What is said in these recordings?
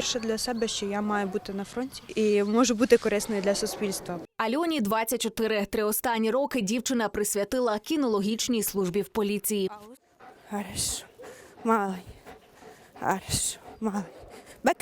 вірше для себе, що я маю бути на фронті і можу бути корисною для суспільства. Альоні 24. Три останні роки дівчина присвятила кінологічній службі в поліції. Хорошо, малий. Хорошо, малий. Бек.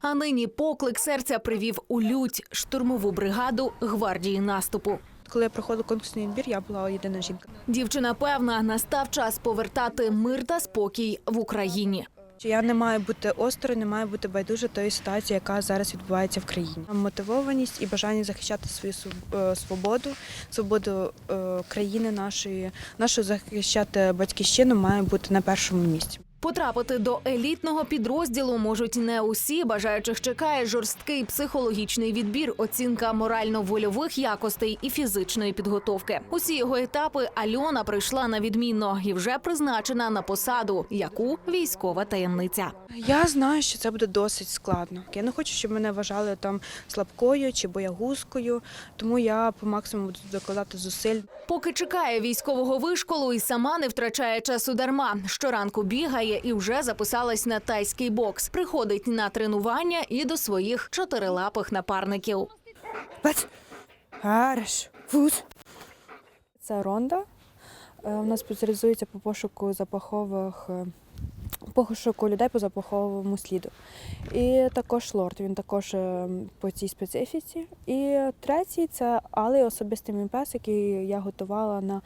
А нині поклик серця привів у лють штурмову бригаду гвардії наступу. Коли я проходила конкурсний відбір, я була єдина жінка. Дівчина певна, настав час повертати мир та спокій в Україні. Я не маю бути осторонь, не маю бути байдуже тої ситуації, яка зараз відбувається в країні. Мотивованість і бажання захищати свою е, свободу, свободу е, країни нашої, нашу захищати батьківщину має бути на першому місці. Потрапити до елітного підрозділу можуть не усі. Бажаючих чекає жорсткий психологічний відбір, оцінка морально-вольових якостей і фізичної підготовки. Усі його етапи Альона пройшла на відмінно і вже призначена на посаду, яку військова таємниця. Я знаю, що це буде досить складно. Я не хочу, щоб мене вважали там слабкою чи боягузкою, тому я по максимуму буду докладати зусиль. Поки чекає військового вишколу і сама не втрачає часу дарма. Щоранку бігає і вже записалась на тайський бокс. Приходить на тренування і до своїх чотирилапих напарників. Це ронда. Е, Вона спеціалізується по пошуку запахових е, пошуку людей по запаховому сліду. І також лорд, він також е, по цій специфіці. І третій це алий особистий мій пес, який я готувала на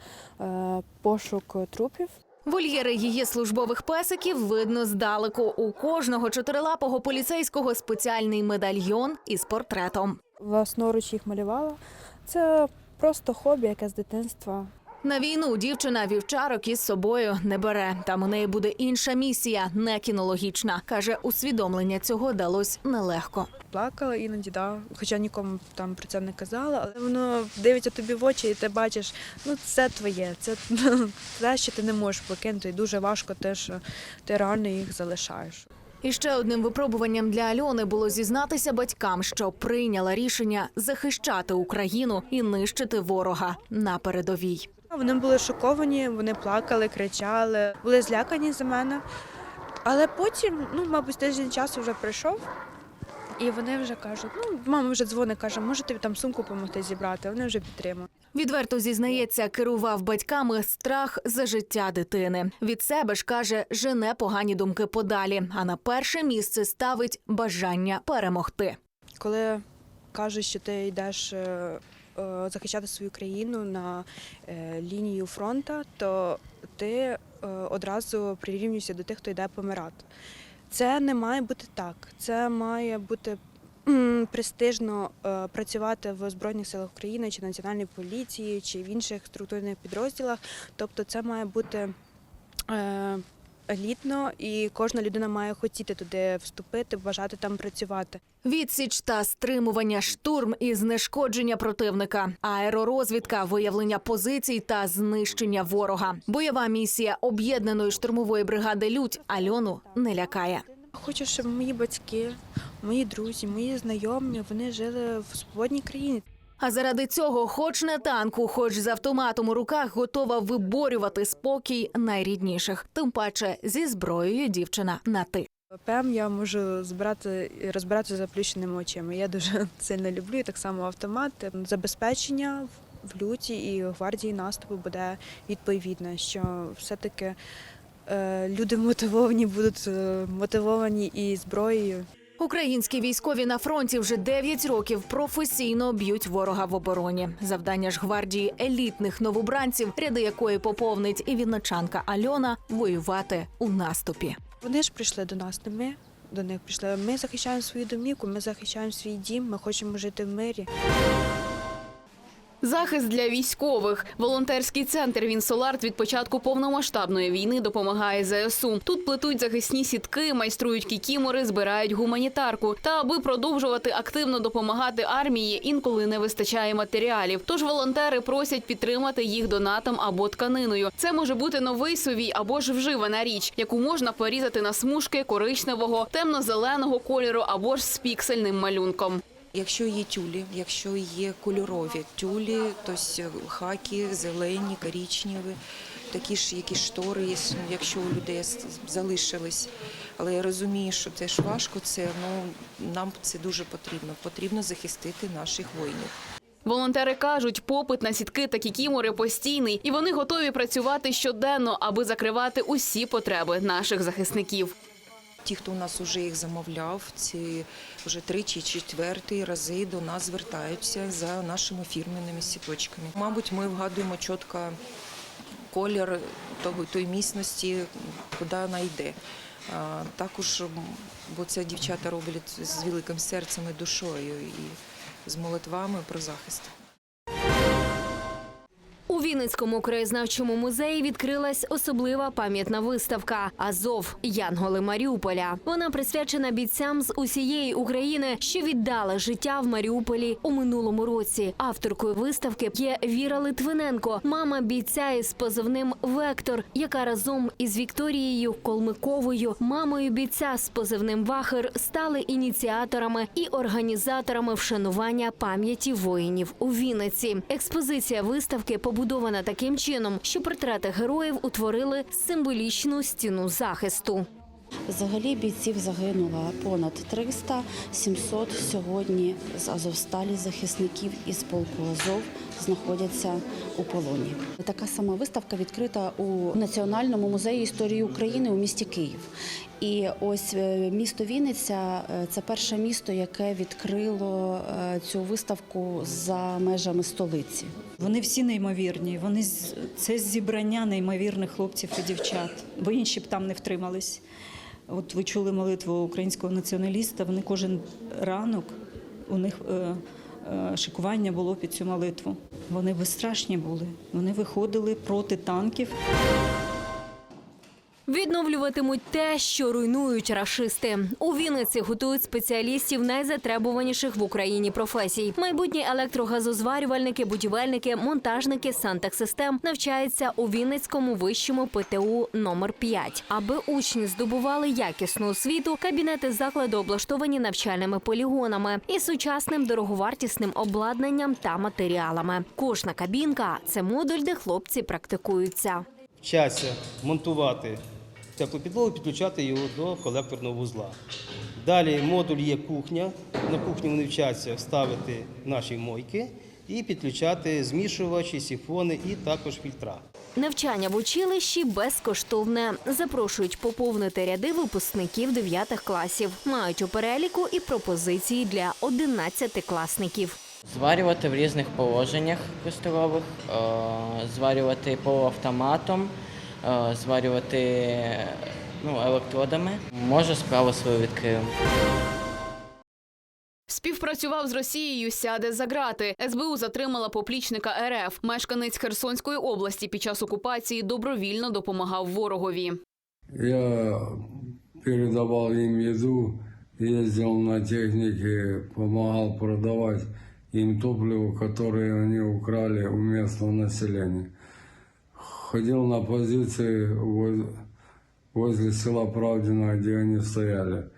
пошук трупів. Вольєри її службових песиків видно здалеку. У кожного чотирилапого поліцейського спеціальний медальйон із портретом. Власноруч їх малювала. Це просто хобі, яке з дитинства. На війну дівчина вівчарок із собою не бере. Там у неї буде інша місія, не кінологічна. каже, усвідомлення цього далось нелегко. Плакала іноді, да. хоча нікому там про це не казала, але воно дивиться тобі в очі, і ти бачиш, ну це твоє, це те, що ти не можеш покинути. І дуже важко те, що ти реально їх залишаєш. І ще одним випробуванням для Альони було зізнатися батькам, що прийняла рішення захищати Україну і нищити ворога на передовій. Вони були шоковані, вони плакали, кричали, були злякані за мене. Але потім, ну, мабуть, тиждень часу вже пройшов. І вони вже кажуть, ну, мама вже дзвонить, каже, може тобі там сумку допомогти зібрати, вони вже підтримують. Відверто зізнається, керував батьками страх за життя дитини. Від себе ж каже, жене погані думки подалі. А на перше місце ставить бажання перемогти. Коли кажуть, що ти йдеш е, захищати свою країну на е, лінію фронту, то ти е, одразу прирівнюєшся до тих, хто йде помирати. Це не має бути так. Це має бути престижно е, працювати в Збройних силах України чи Національній поліції, чи в інших структурних підрозділах. Тобто, це має бути. Елітно, і кожна людина має хотіти туди вступити, бажати там працювати. Відсіч та стримування штурм і знешкодження противника, аеророзвідка, виявлення позицій та знищення ворога. Бойова місія об'єднаної штурмової бригади Людь Альону не лякає. Хочу, щоб мої батьки, мої друзі, мої знайомі вони жили в свободній країні. А заради цього, хоч на танку, хоч з автоматом у руках, готова виборювати спокій найрідніших. Тим паче зі зброєю дівчина на ти. ПМ я можу збирати і розбиратися заплющеними очима. Я дуже сильно люблю і так само автомат. Забезпечення в люті і гвардії наступу буде відповідне, що все-таки е, люди мотивовані будуть е, мотивовані і зброєю. Українські військові на фронті вже 9 років професійно б'ють ворога в обороні. Завдання ж гвардії елітних новобранців, ряди якої поповнить і вінничанка Альона, воювати у наступі. Вони ж прийшли до нас, не ми до них прийшли. Ми захищаємо свою домівку, ми захищаємо свій дім, ми хочемо жити в мирі. Захист для військових. Волонтерський центр Вінсоларт від початку повномасштабної війни допомагає ЗСУ. Тут плетуть захисні сітки, майструють кікімори, збирають гуманітарку. Та аби продовжувати активно допомагати армії, інколи не вистачає матеріалів. Тож волонтери просять підтримати їх донатом або тканиною. Це може бути новий сувій або ж вживана річ, яку можна порізати на смужки коричневого, темно-зеленого кольору або ж з піксельним малюнком. Якщо є тюлі, якщо є кольорові тюлі, то хаки, зелені, коричневі, такі ж якісь штори, ну, якщо у людей залишились. Але я розумію, що це ж важко, це ну нам це дуже потрібно. Потрібно захистити наших воїнів. Волонтери кажуть, попит на сітки та кікімори постійний, і вони готові працювати щоденно, аби закривати усі потреби наших захисників. Ті, хто у нас вже їх замовляв, ці вже три чи четвертий рази до нас звертаються за нашими фірменними сіточками. Мабуть, ми вгадуємо чітко колір того тої міцності, куди вона йде. Також, бо це дівчата роблять з великим серцем і душою і з молитвами про захист. Вінницькому краєзнавчому музеї відкрилась особлива пам'ятна виставка Азов Янголи Маріуполя. Вона присвячена бійцям з усієї України, що віддали життя в Маріуполі у минулому році. Авторкою виставки є Віра Литвиненко, мама бійця із позивним Вектор, яка разом із Вікторією Колмиковою, мамою бійця з позивним Вахер, стали ініціаторами і організаторами вшанування пам'яті воїнів у Вінниці. Експозиція виставки побудована таким чином, що портрети героїв утворили символічну стіну захисту. Взагалі бійців загинуло понад 300, 700 сьогодні з Азовсталі захисників із полку Азов знаходяться у полоні. Така сама виставка відкрита у Національному музеї історії України у місті Київ. І ось е, місто Вінниця е, це перше місто, яке відкрило е, цю виставку за межами столиці. Вони всі неймовірні. Вони це зібрання неймовірних хлопців і дівчат, бо інші б там не втримались. От ви чули молитву українського націоналіста. Вони кожен ранок у них шикування було під цю молитву. Вони безстрашні були. Вони виходили проти танків. Відновлюватимуть те, що руйнують рашисти. У Вінниці готують спеціалістів найзатребуваніших в Україні професій. Майбутні електрогазозварювальники, будівельники, монтажники сантехсистем навчаються у Вінницькому вищому ПТУ номер 5 Аби учні здобували якісну освіту, кабінети закладу облаштовані навчальними полігонами і сучасним дороговартісним обладнанням та матеріалами. Кожна кабінка це модуль, де хлопці практикуються. вчаться монтувати теплу підлогу, підключати його до колекторного вузла. Далі модуль є кухня. На кухні вони вчаться ставити наші мойки і підключати змішувачі, сіфони і також фільтра. Навчання в училищі безкоштовне. Запрошують поповнити ряди випускників 9 класів. Мають у переліку і пропозиції для 11-класників. Зварювати в різних положеннях кристалових, е, зварювати полуавтоматом, зварювати ну, електродами. Може, справу свою відкрию. Співпрацював з Росією, сяде за грати. СБУ затримала поплічника РФ. Мешканець Херсонської області під час окупації добровільно допомагав ворогові. Я передавал им еду, ездил на технике, помогал продавать им топливо, которое они украли у местного населения Ходил на позиции воз- возле села Правдино, где они стояли.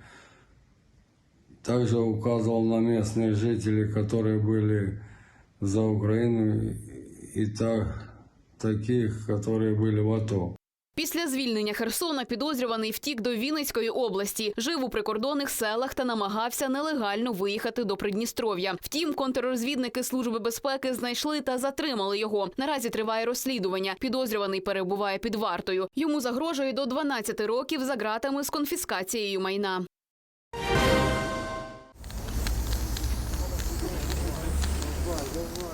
Также указывал на местные жители, которые были за Украину, и так, таких, которые были в АТО. Після звільнення Херсона підозрюваний втік до Вінницької області, жив у прикордонних селах та намагався нелегально виїхати до Придністров'я. Втім, контррозвідники служби безпеки знайшли та затримали його. Наразі триває розслідування. Підозрюваний перебуває під вартою. Йому загрожує до 12 років за ґратами з конфіскацією майна.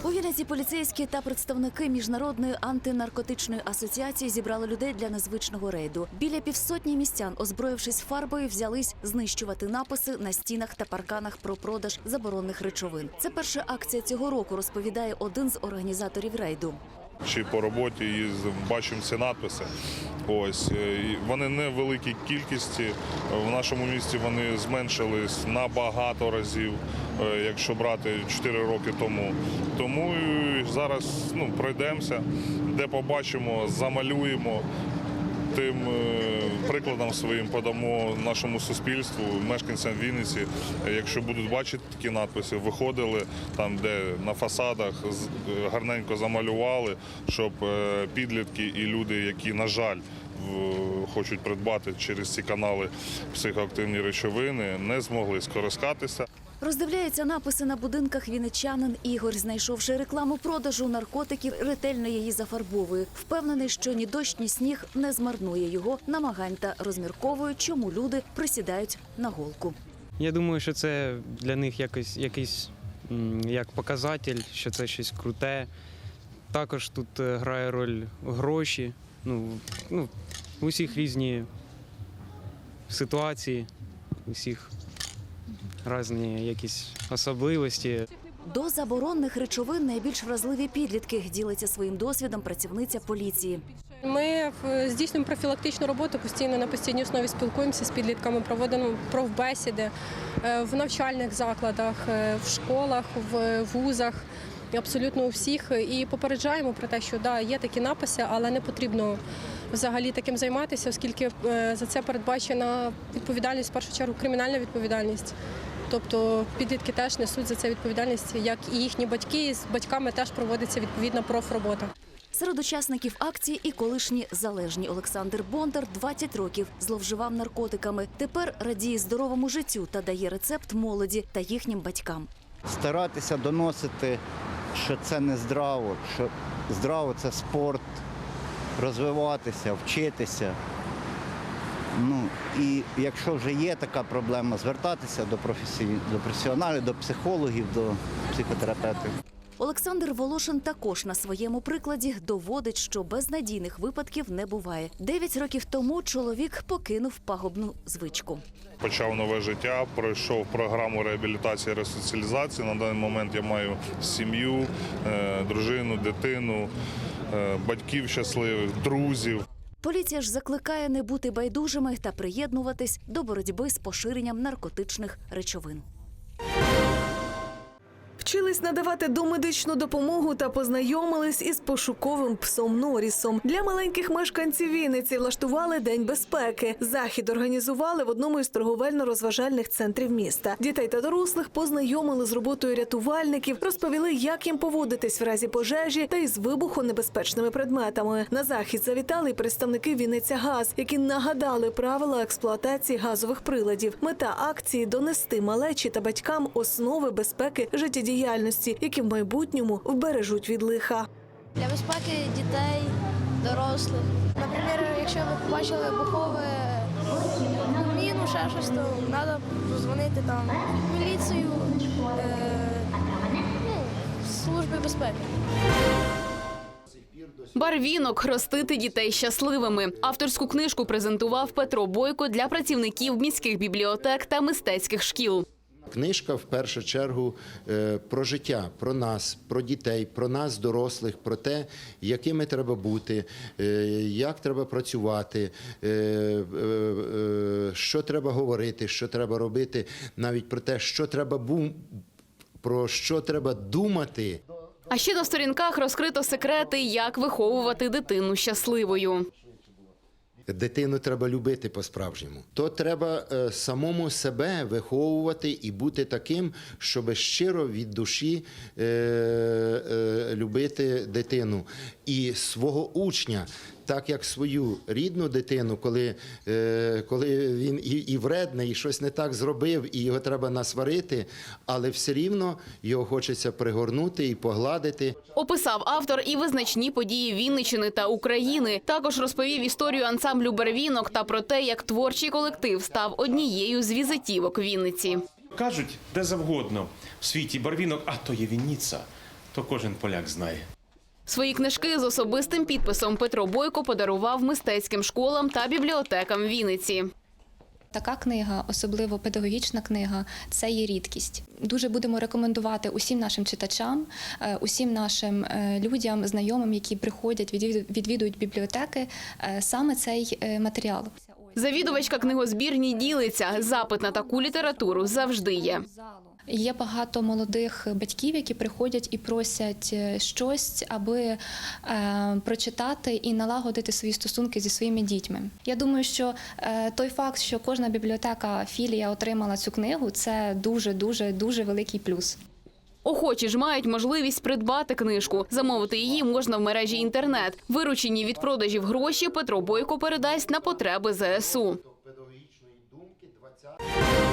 У Вінниці поліцейські та представники міжнародної антинаркотичної асоціації зібрали людей для незвичного рейду. Біля півсотні містян, озброївшись фарбою, взялись знищувати написи на стінах та парканах про продаж заборонених речовин. Це перша акція цього року, розповідає один з організаторів рейду. Чи по роботі і бачимо ці надписи. Ось е, вони не великій кількості. В нашому місті вони зменшились на багато разів, е, якщо брати 4 роки тому. Тому зараз ну, пройдемося, де побачимо, замалюємо тим е, прикладом своїм подамо нашому суспільству, мешканцям Вінниці. Якщо будуть бачити такі надписи, виходили там, де на фасадах е, гарненько замалювали, щоб е, підлітки і люди, які, на жаль, хочуть придбати через ці канали психоактивні речовини, не змогли скористатися. Роздивляється написи на будинках вінничанин Ігор, знайшовши рекламу продажу наркотиків, ретельно її зафарбовує. Впевнений, що ні дощ, ні сніг не змарнує його намагань та розмірковує, чому люди присідають на голку. Я думаю, що це для них якось якийсь як показатель, що це щось круте. Також тут е, грає роль гроші. Ну, ну, у всіх різні ситуації, у всіх різні якісь особливості. До заборонених речовин найбільш вразливі підлітки ділиться своїм досвідом працівниця поліції. Ми е, здійснюємо профілактичну роботу постійно на постійній основі спілкуємося з підлітками, проводимо профбесіди е, в навчальних закладах, е, в школах, в вузах. Абсолютно у всіх і попереджаємо про те, що да, є такі написи, але не потрібно взагалі таким займатися, оскільки за це передбачена відповідальність, в першу чергу кримінальна відповідальність. Тобто підлітки теж несуть за це відповідальність, як і їхні батьки, і з батьками теж проводиться відповідна профробота. Серед учасників акції і колишні залежні Олександр Бондар 20 років зловживав наркотиками. Тепер радіє здоровому життю та дає рецепт молоді та їхнім батькам. старатися доносити, що це не здраво, що здраво це спорт, розвиватися, вчитися. Ну і якщо вже є така проблема, звертатися до професій- до професіоналів, до психологів, до психотерапевтів. Олександр Волошин також на своєму прикладі доводить, що безнадійних випадків не буває. Дев'ять років тому чоловік покинув пагубну звичку. Почав нове життя, пройшов програму реабілітації і ресоціалізації. На даний момент я маю сім'ю, е, дружину, дитину, е, батьків щасливих, друзів. Поліція ж закликає не бути байдужими та приєднуватись до боротьби з поширенням наркотичних речовин. Вчились надавати домедичну допомогу та познайомились із пошуковим псом Норрісом. Для маленьких мешканців Вінниці влаштували день безпеки. Захід організували в одному із торговельно-розважальних центрів міста. Дітей та дорослих познайомили з роботою рятувальників, розповіли, як їм поводитись в разі пожежі та із вибухонебезпечними предметами. На захід завітали й представники Вінниця Газ, які нагадали правила експлуатації газових приладів. Мета акції донести малечі та батькам основи безпеки життєдіяльності, які в майбутньому вбережуть від лиха. Для безпеки дітей, дорослих. Наприклад, якщо ви побачили вибухове міну, ще щось, то треба дзвонити там в міліцію, е, ну, служби безпеки. Барвінок ростити дітей щасливими. Авторську книжку презентував Петро Бойко для працівників міських бібліотек та мистецьких шкіл. Книжка в першу чергу е, про життя, про нас, про дітей, про нас, дорослих, про те, якими треба бути, е, як треба працювати, е, що треба говорити, що треба робити, навіть про те, що треба бу- про що треба думати. А ще на сторінках розкрито секрети, як виховувати дитину щасливою. Дитину треба любити по-справжньому. То треба е, самому себе виховувати і бути таким, щоб щиро від душі е, е, любити дитину і свого учня. Так як свою рідну дитину, коли, е, коли він і, і вредний, і щось не так зробив, і його треба насварити, але все рівно його хочеться пригорнути і погладити. Описав автор і визначні події Вінничини та України. Також розповів історію ансамблю Барвінок та про те, як творчий колектив став однією з візитівок Вінниці. Кажуть, де завгодно в світі барвінок, а то є Вінниця, то кожен поляк знає. Свої книжки з особистим підписом Петро Бойко подарував мистецьким школам та бібліотекам Вінниці. Така книга, особливо педагогічна книга, це є рідкість. Дуже будемо рекомендувати усім нашим читачам, е, усім нашим е, людям, знайомим, які приходять, відвід- відвідують бібліотеки, е, саме цей матеріал. Завідувачка книгозбірні ділиться. Запит на таку літературу завжди є. Є багато молодих батьків, які приходять і просять е, щось, аби е, прочитати і налагодити свої стосунки зі своїми дітьми. Я думаю, що е, той факт, що кожна бібліотека філія отримала цю книгу, це дуже дуже дуже великий плюс. Охочі ж мають можливість придбати книжку. Замовити її можна в мережі інтернет. Виручені від продажів гроші Петро Бойко передасть на потреби ЗСУ. педагогічної думки 20